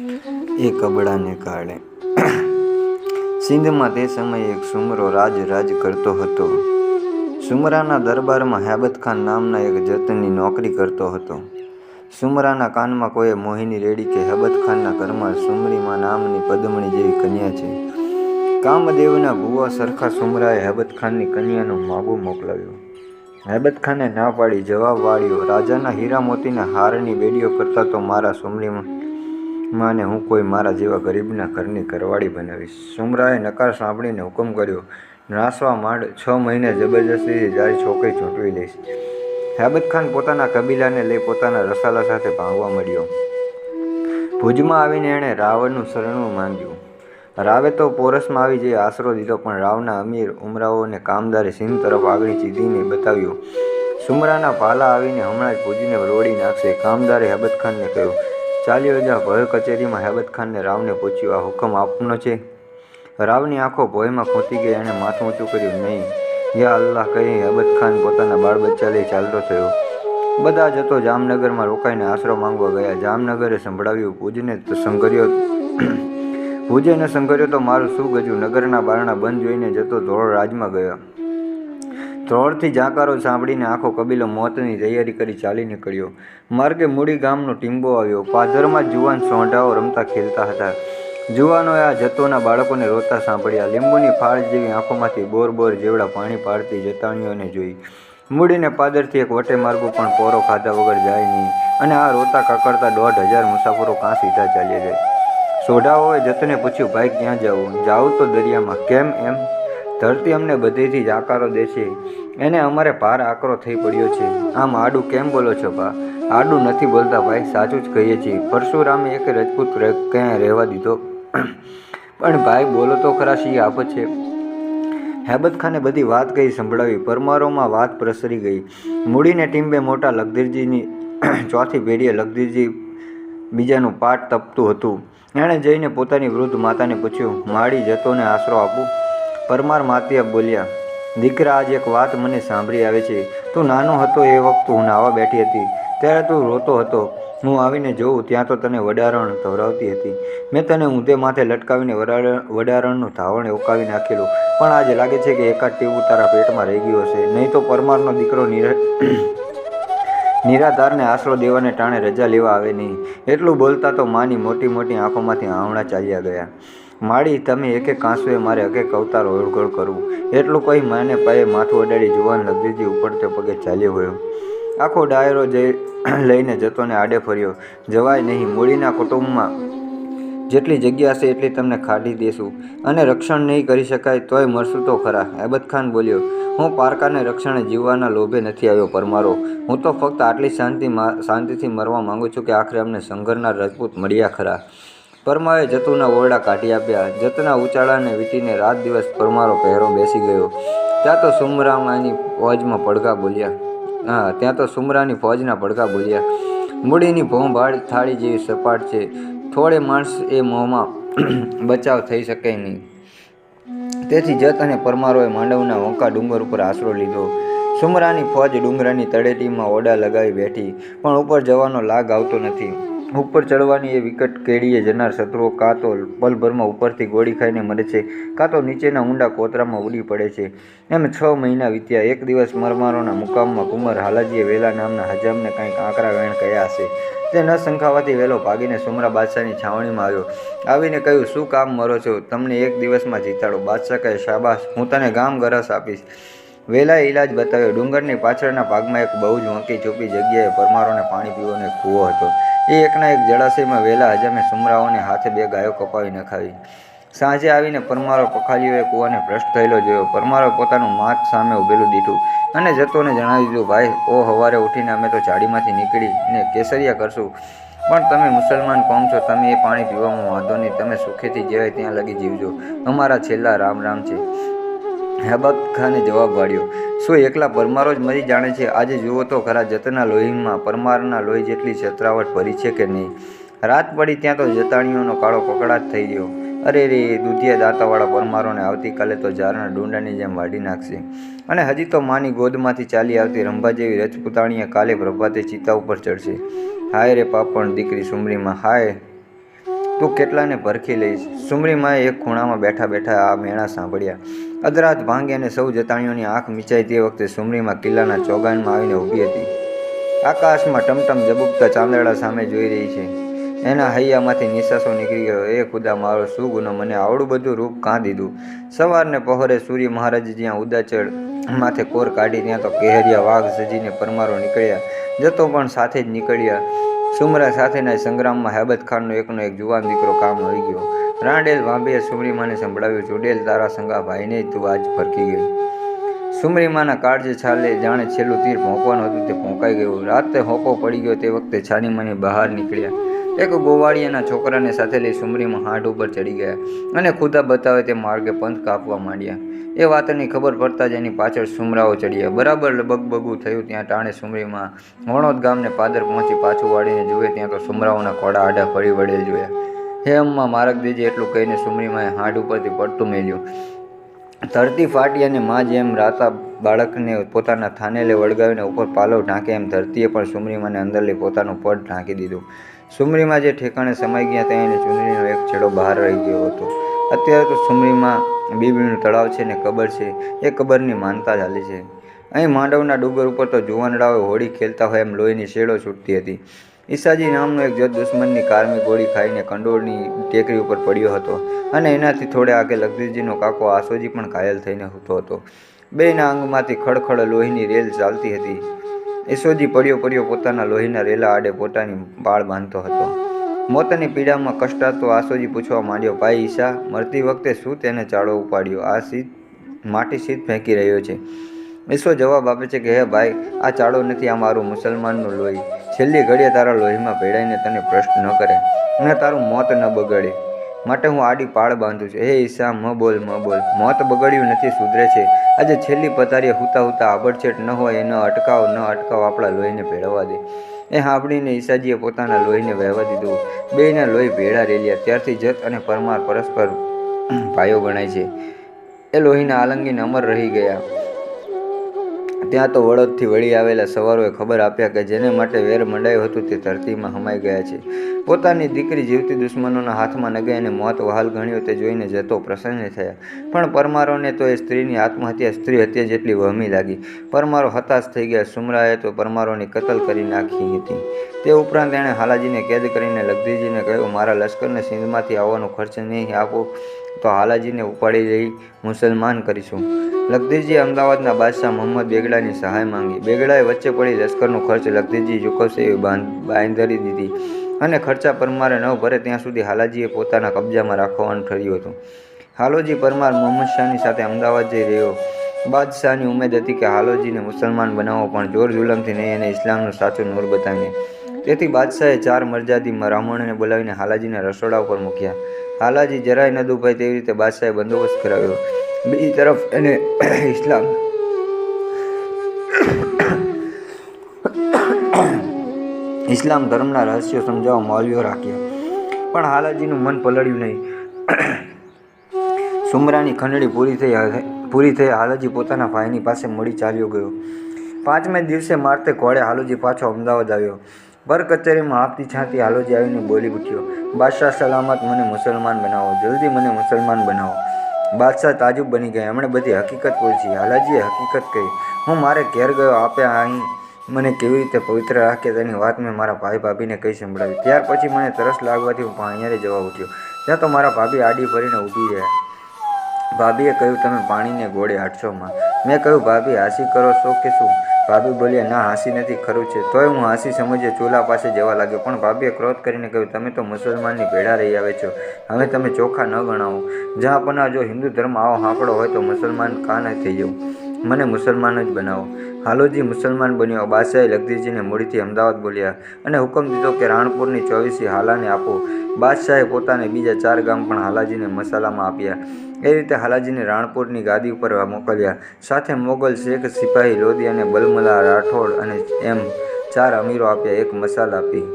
એ કબડાને કારણે. સિંધમાં તે સમયે એક સુમરો રાજ રાજ કરતો હતો. સુમરાના દરબારમાં હેબત ખાન નામના એક જતની નોકરી કરતો હતો. સુમરાના કાનમાં કોઈએ મોહિની રેડી કે હેબત ખાનના ઘરમાં સુમરીમાં નામની પદમણી જેવી કન્યા છે. કામદેવના ભુવા સરખા સુમરાએ હેબત ખાનની કન્યાનું માગું મોકલાવ્યું. હેબત ખાને ના પાડી જવાબ વાળ્યો રાજાના હીરા મોતીના હારની બેડીઓ કરતાં તો મારા સુમરીમાં માને હું કોઈ મારા જેવા ગરીબના ઘરની ઘરવાળી બનાવીશ. સુમરાએ નકાર સાંભળીને હુકમ કર્યો, નાસવા માંડ, છ મહિને જબરજસ્તીથી જારી છોકરી ચૂંટવી લઈશ હેબત ખાન પોતાના કબીલાને લઈ પોતાના રસાલા સાથે ભાંગવા મળ્યો ભુજમાં આવીને એણે રાવણનું શરણું માંગ્યું. રાવે તો પોરસમાં આવી જઈ આશરો દીધો, પણ રાવના અમીર ઉમરાઓને કામદારે સિંહ તરફ આગળ ચીધીને બતાવ્યું. સુમરાના ભાલા આવીને હમણાં જ ભુજીને રોડી નાખશે. કામદારે હેબત ખાનને કહ્યું ચાલ્યો જા ભય કચેરીમાં હેબત ખાનને રાવને પૂછ્યું, આ હુકમ આપનો છે? રાવની આંખો ભયમાં ખૂંટી ગઈ એણે માથું ઊંચું કર્યું, નહીં. યા અલ્લાહ કહી, હેબત ખાન પોતાના બાળ બચ્ચા લઈ ચાલતો થયો. બધા જતો જામનગરમાં રોકાઈને આશરો માંગવા ગયા. જામનગરે સંભળાવ્યું, પૂજને તો સંઘર્યો ભુજે સંઘર્યો તો મારું શું ગજું નગરના બારણા બંધ જોઈને જતો ધોળ રાજમાં ગયો. ધ્રોળથી જાકારો સાંભળીને આખો કબીલો મોતની તૈયારી કરી ચાલી નીકળ્યો. માર્ગે મૂડી ગામનો ટીંબો આવ્યો. પાદરમાં જુવાન સોંઢાઓ રમતા ખેલતા હતા. જુવાનોએ આ જતોના બાળકોને રોતા સાંભળ્યા. લીંબુની ફાળ જેવી આંખોમાંથી બોર બોર જેવડા પાણી પાડતી જતાણીઓને જોઈ. મૂડીને પાદરથી એક વટે માર્ગો પણ પોરો ખાધા વગર જાય નહીં. અને આ રોતા કકડતા દોઢ હજાર મુસાફરો કાં સીધા ચાલ્યા જાય. સોઢાઓએ જતને પૂછ્યું, ભાઈ, ક્યાં જાવું જાઉં તો દરિયામાં. કેમ એમ? ધરતી અમને બધેથી જ આકારો દે છે એને અમારે ભાર આકરો થઈ પડ્યો છે. આમ આડું કેમ બોલો છો બા આડું નથી બોલતા ભાઈ, સાચું જ કહીએ છીએ. પરશુરામે એક રજપૂત ક્યાંય રહેવા દીધો. પણ ભાઈ, બોલો તો ખરા શી આફત છે? હેબત ખાને બધી વાત કહી સંભળાવી, પરમારોમાં વાત પ્રસરી ગઈ. મૂડીને ટીમ્બે મોટા લગધીરજીની ચોથી પેઢીએ લગધીરજી બીજાનું પાટ તપતું હતું. એણે જઈને પોતાની વૃદ્ધ માતાને પૂછ્યું માડી જતોને આશરો આપું? પરમાર માતિયા બોલ્યા, દીકરા, આજ એક વાત મને સાંભળી આવે છે. તું નાનો હતો એ વખત હું નાવા બેઠી હતી. ત્યારે તું રોતો હતો. હું આવીને જોઉં ત્યાં તો તને વડારણ ધવરાવતી હતી. મેં તને ઊંધે માથે લટકાવીને વડારણ વડારણનું ધાવણ ઓકાવી નાખેલું. પણ આજે લાગે છે કે એકાદ ટીવું તારા પેટમાં રહી ગયું હશે. નહીં તો પરમારનો દીકરો નિર, નિરાધારને આશરો દેવાને ટાણે રજા લેવા આવે નહીં. એટલું બોલતા તો માની મોટી મોટી આંખોમાંથી આંવણા ચાલ્યા ગયા. માડી, તમે એક એક કાંસુએ મારે એક અવતાર ઓળગળ કરવું. એટલું કહી માને પાયે માથું અડાડી જુવાન લગદીજી ઉપડતે પગે ચાલ્યો ગયો. આખો ડાયરો જઈ લઈને જતોને આડે ફર્યો. જવાય નહીં, મૂડીના કુટુંબમાં જેટલી જગ્યા હશે એટલી તમને ખાડી દેશું. અને રક્ષણ નહીં કરી શકાય તોય મરશું તો ખરા. અબદ ખાન બોલ્યો, હું પારકાને રક્ષણે જીવવાના લોભે નથી આવ્યો પરમારો. હું તો ફક્ત આટલી શાંતિ શાંતિથી મરવા માંગુ છું કે આખરે અમને સંઘરના રજપૂત મળ્યા ખરા. પરમાએ જતુના ઓરડા કાઢી આપ્યા. જતના ઉચાળાને વીટીને રાત દિવસ પરમારો પહેરો બેસી ગયો. ત્યાં તો સુમરામાની ફોજમાં પડઘા બોલ્યા. હા, ત્યાં તો સુમરાની ફોજના પડઘા બોલ્યા. મૂડીની ભોંભાળ થાળી જેવી સપાટ છે. થોડે માણસ એ મોંમાં બચાવ થઈ શકે નહીં. તેથી જત અને પરમારોએ માંડવના વંકા ડુંગર ઉપર આશરો લીધો. સુમરાની ફોજ ડુંગરાની તળેટીમાં ઓડા લગાવી બેઠી, પણ ઉપર જવાનો લાગ આવતો નથી. ઉપર ચડવાની એ વિકટ કેડીએ જનાર શત્રુઓ કાં તો પલભરમાં ઉપરથી ગોળી ખાઈને મરે છે, કાં તો નીચેના ઊંડા કોતરામાં ઉડી પડે છે. એમ છ મહિના વીત્યા, એક દિવસ મરમારોના મુકામમાં કુંવર હાલાજીએ વેલા નામના હજામને કાંઈક આંકરા વેણ કહ્યા હશે. તે ન શંખાવાથી વહેલો ભાગીને સુમરા બાદશાહની છાવણીમાં આવ્યો. આવીને કહ્યું, શું કામ મરો છો? તમને એક દિવસમાં જીતાડો. બાદશાહ કહે શાબાશ. હું તને ગામ ગરસ આપીશ. વેલાએ ઈલાજ બતાવ્યો. ડુંગરની પાછળના ભાગમાં એક બહુ જ વંકી ચૂપી જગ્યાએ પરમારોને પાણી પીવાનો એક કૂવો હતો. એ એકના એક જળાશયમાં વહેલા હજામે સુમરાઓને હાથે બે ગાયો કપાવી નખાવી. સાંજે આવીને પરમારો પખાલીઓએ કૂવાને ભ્રષ્ટ થયેલો જોયો. પરમારો પોતાનું માથ સામે ઊભેલું દીઠું અને જતોને જણાવી દીધું, ભાઈ, ઓ સવારે ઉઠીને અમે તો ઝાડીમાંથી નીકળીને કેસરિયા કરશું. પણ તમે મુસલમાન કોમ છો, તમે એ પાણી પીવામાં વાંધો નહીં. તમે સુખેથી જેવાય ત્યાં લગી જીવજો. અમારા છેલ્લા રામ રામ છે. હેબત ખાને જવાબ વાળ્યો. શું એકલા પરમારો જ મરી જાણે છે? આજે જુઓ તો ખરા જતના લોહીમાં પરમારના લોહી જેટલી છત્રાવટ ભરી છે કે નહીં? રાત પડી ત્યાં તો જતાણીઓનો કાળો પકડાટ થઈ ગયો. અરે રે, દૂધિયા દાંતાવાળા પરમારોને આવતીકાલે તો ઝારના ડુંડાની જેમ વાઢી નાખશે. અને હજી તો માની ગોદમાંથી ચાલી આવતી રંભા જેવી રજપૂતાણીએ કાલે પ્રભાતે ચિતા ઉપર ચડશે. હાય રે પાપણ દીકરી સુમરીમાં, હાય. તું કેટલાને પરખી લઈશ? સુમરીમાએ એક ખૂણામાં બેઠા બેઠા આ મેળા સાંભળ્યા. અધરાત ભાંગી અને સૌ જતાણીઓની આંખ મીચાઈ તે વખતે સુમરીમાં કિલ્લાના ચોગાનમાં આવીને ઊભી હતી. આકાશમાં ટમટમ જબુકતા ચાંદડા સામે જોઈ રહી છે. એના હૈયામાંથી નિશાસો નીકળી ગયો. એ ખુદા મારો શું ગુનો મને આવડું બધું રૂપ કાં દીધું? સવારને પહોરે સૂર્ય મહારાજ જ્યાં ઉદાચળ માથે કોર કાઢી ત્યાં તો કેહરિયા વાઘ સજીને પરમારો નીકળ્યા. જતો પણ સાથે જ નીકળ્યા. સુમરા સાથેના સંગ્રામમાં હેબત ખાનનો એકનો એક જુવાન દીકરો કામ આવી ગયો. રાંડેલ વાંભીએ સુમરીમાને સંભળાવ્યું ચુડેલ તારા સંગા ભાઈને તું આજ ફરકી ગઈ. સુમરીમાના કાળજે છાલે જાણે છેલ્લું તીર ભોંકવાનું હતું, તે ભોંકાઈ ગયું. રાતે હોપો પડી ગયો, તે વખતે છાનીમાની બહાર નીકળ્યા. એક ગોવાળિયાના છોકરાને સાથે લઈ સુમરીમાં હાટ ઉપર ચડી ગયા અને ખુદા બતાવે તે માર્ગે પંથ કાપવા માંડ્યા. એ વાતની ખબર પડતા જ એની પાછળ સુમરાઓ ચડ્યા. બરાબર બગબગું થયું, ત્યાં ટાણે સુમરીમાં વણોદ ગામને પાદર પહોંચી પાછું વાળીને જુએ ત્યાં તો સુમરાઓના ખોડા આડા ફરી વળેલ જોયા. હે અમ્મા, મારક દેજે, એટલું કહીને સુમરીમાએ હાડ ઉપરથી પડતું મેલ્યું. ધરતી ફાટી અને મા જેમ રાતા બાળકને પોતાના થાનેલે વળગાવીને ઉપર પાલવ ઢાંકે એમ ધરતીએ પણ સુમરીમાને અંદર લઈ પોતાનું પડ ઢાંકી દીધું. સુમરીમાં જે ઠેકાણે સમાઈ ગયા ત્યાં એને ચૂંટણીનો એક છેડો બહાર રહી ગયો હતો. અત્યારે તો સુમરીમાં બીબીનું તળાવ છે ને કબર છે, એ કબરની માનતા ચાલી છે. અહીં માંડવના ડુંગર ઉપર તો જુવાનડાઓ હોળી ખેલતા હોય એમ લોહીની શેડો છૂટતી હતી. ઈસાજી નામનો એક જત દુશ્મનની કારમી ગોળી ખાઈને કંડોળની ટેકરી ઉપર પડ્યો હતો અને એનાથી થોડે આગે લગદીજીનો કાકો આસોજી પણ ઘાયલ થઈને સૂતો હતો. બેયના અંગમાંથી ખડખડ લોહીની રેલ ચાલતી હતી. ઈસોજી પડ્યો પડ્યો પોતાના લોહીના રેલા આડે પોતાની બાળ બાંધતો હતો. મોતની પીડામાં કષ્ટાતો આસોજી પૂછવા માંડ્યો, ભાઈ ઈશા, મરતી વખતે શું તેને ચાળો ઉપાડ્યો? આ સીધ માટી સીધ ફેંકી રહ્યો છે. ઈશો જવાબ આપે છે કે, હે ભાઈ, આ ચાળો નથી, આ મારું મુસલમાનનું લોહી. છેલ્લી ઘડીએ તારા લોહીમાં ભેળાઈને તને પ્રશ્ન ન કરે. અને તારું મોત ન બગડે. માટે હું આડી પાળ બાંધું છું. હે ઈશા, મ બોલ મ બોલ. મોત બગડ્યું નથી, સુધરે છે. આજે છેલ્લી પતારીએ હુતા હુતા આબડછેટ ન હોય ન અટકાવ ન અટકાવ આપણા લોહીને ભેળવવા દે. એ હાંભળીને ઈસાજીએ પોતાના લોહીને વહેવા દીધું. બેયના લોહી ભેળા રેલ્યા. ત્યારથી જત અને પરમાર પરસ્પર ભાઈઓ ગણાય છે. એ લોહીના આલંગીને અમર રહી ગયા. ત્યાં તો વડોદથી વળી આવેલા સવારોએ ખબર આપ્યા કે જેને માટે વેર મંડાયું હતું તે ધરતીમાં હમાઈ ગયા છે. પોતાની દીકરી જીવતી દુશ્મનોના હાથમાં નગે અને મોત વહાલ ગણ્યો તે જોઈને જતો પ્રસન્ન થયા. પણ પરમારોને તો એ સ્ત્રીની આત્મહત્યા સ્ત્રી હત્યા જેટલી વહમી લાગી. પરમારો હતાશ થઈ ગયા. સુમરાએ તો પરમારોની કતલ કરી નાખી હતી. તે ઉપરાંત એણે હાલાજીને કેદ કરીને લગધીજીને કહ્યું, મારા લશ્કરને સિંધમાંથી આવવાનો ખર્ચ નહીં આપો. તો હાલાજીને ઉપાડી જઈ મુસલમાન કરીશું. લખદીજી અમદાવાદના બાદશાહ મોહમ્મદ બેગડાની સહાય માંગી. બેગડાએ વચ્ચે પડી લશ્કરનો ખર્ચ લખધીરજી ચૂકવશે એવી બાંધરી દીધી અને ખર્ચા પરમારે ન ભરે ત્યાં સુધી હાલાજીએ પોતાના કબજામાં રાખવાનું ઠર્યું હતું. હાલોજી પરમાર મોહમ્મદ શાહની સાથે અમદાવાદ જઈ રહ્યો. બાદશાહની ઉમેદ હતી કે હાલોજીને મુસલમાન બનાવો પણ જોર જુલમથી નહીં એને ઇસ્લામનું સાચું નૂર બતાવીને તેથી બાદશાહે ચાર મરજાદી બ્રાહ્મણોને બોલાવીને હાલાજીને રસોડા ઉપર મૂક્યા. હાલાજી જરાય ન દુભાય તેવી રીતે બાદશાહે બંદોબસ્ત કરાવ્યો. બીજી તરફ એને ઇસ્લામ ઇસ્લામ ધર્મના રહસ્યો સમજાવવા મૌલ્યો રાખ્યા. પણ હાલાજીનું મન પલળ્યું નહીં. સુમરાની ખંડણી પૂરી થઈ પૂરી થઈ હાલાજી પોતાના ભાઈની પાસે મળી ચાલ્યો ગયો. પાંચમે દિવસે મારતે ઘોડે હાલુજી પાછો અમદાવાદ આવ્યો. ભર કચેરીમાં આપતી છાતી હાલોજી આવીને બોલી ઉઠ્યો, બાદશાહ સલામત મને મુસલમાન બનાવો, જલ્દી મને મુસલમાન બનાવો. બાદશાહ તાજુબ બની ગયા, એમણે બધી હકીકત પૂછી હાલાજીએ હકીકત કહી, હું મારે ઘેર ગયો, આપે અહીં મને કેવી રીતે પવિત્ર રાખે તેની વાત મેં મારા ભાઈ ભાભીને કહી સંભળાવી. ત્યાર પછી મને તરસ લાગવાથી હું પાણીયારે જવા ઉઠ્યો. ત્યાં તો મારા ભાભી આડી ફરીને ઊભી રહ્યા. ભાભીએ કહ્યું, તમે પાણીને ગોળે હાટશોમાં મેં કહ્યું, ભાભી, હાસી કરો છો કે શું? ભાભી બોલ્યા ના, હાંસી નથી, ખરું છે. તોય હું હાંસી સમજીએ, ચૂલા પાસે જવા લાગ્યો. પણ ભાભીએ ક્રોધ કરીને કહ્યું, તમે તો મુસલમાનની ભેળા રહી આવે છો. હવે તમે ચોખા ન ગણાવો. જ્યાં પણ જો હિન્દુ ધર્મ આવો હાંકડો હોય તો મુસલમાન કાં ન થઈ જવું? મને મુસલમાન જ બનાવો. હાલોજી મુસલમાન બન્યો. બાદશાહે લગદીજીને મૂડીથી અમદાવાદ બોલ્યા, અને હુકમ દીધો કે રાણપુરની ચોવીસી હાલાને આપો. બાદશાહે પોતાને બીજા ચાર ગામ પણ હાલાજીને મસાલામાં આપ્યા. એ રીતે હાલાજીને રાણપુરની ગાદી ઉપર મોકલ્યા. સાથે મોગલ શેખ, સિપાહી લોધી અને બલમલા રાઠોડ અને એમ ચાર અમીરો આપ્યા એક મસાલ આપી.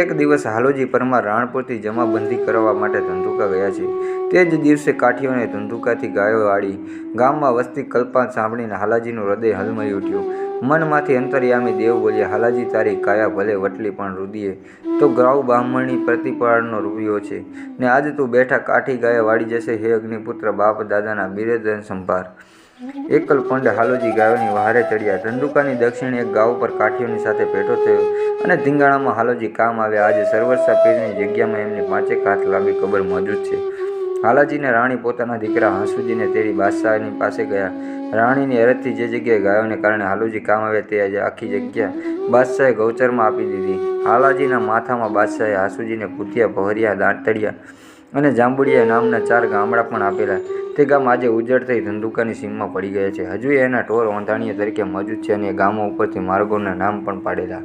એક દિવસ હાલોજી પરમાર રાણપુરથી જમાબંધી કરવા માટે ધંધુકા ગયા છે. તે જ દિવસે કાઠીઓને ધંધુકાથી ગાયો વાળી ગામમાં વસતી કલ્પા સાંભળીને હાલાજીનું હૃદય હલમઈ ઉઠ્યું. મનમાંથી અંતર્યામી દેવ બોલ્યા, હાલાજી, તારી કાયા ભલે વટલી, પણ રુદિયે તો ગ્રાવ બ્રાહ્મણી પ્રતિપાળનો રૂપિયો છે ને આજ તું બેઠા કાઠી ગાયા વાળી જશે, હે અગ્નિપુત્ર, બાપ દાદાના બિરેદન સંભાર. એકલ પંડ હાલોજી ગાયોની વહારે ચડ્યા. ધંધુકાની દક્ષિણે એક ગાવ પર કાઠીઓની સાથે ભેટો થયો અને ધીંગાણામાં હાલોજી કામ આવ્યા આજે સર્વસ્વા પીરની જગ્યામાં એમની પાંચેક હાથ લાંબી કબર મોજૂદ છે. હાલાજીને રાણી પોતાના દીકરા હાંસુજીને તેડી બાદશાહની પાસે ગયા. રાણીની અરજથી જે જગ્યાએ ગાયોને કારણે હાલુજી કામ આવે તે આજે આખી જગ્યા બાદશાહે ગૌચરમાં આપી દીધી. હાલાજીના માથામાં બાદશાહે હાસુજીને પૂતિયા ભવરિયા દાંતળિયા અને જાંબુડિયા નામના ચાર ગામડા પણ આપેલા. તે ગામ આજે ઉજ્જડ થઈ ધંધુકાની સીમમાં પડી ગયા છે. હજુ એના ટોર ઓંધાણીય તરીકે મજૂદ છે અને ગામો ઉપરથી માર્ગોના નામ પણ પાડેલા.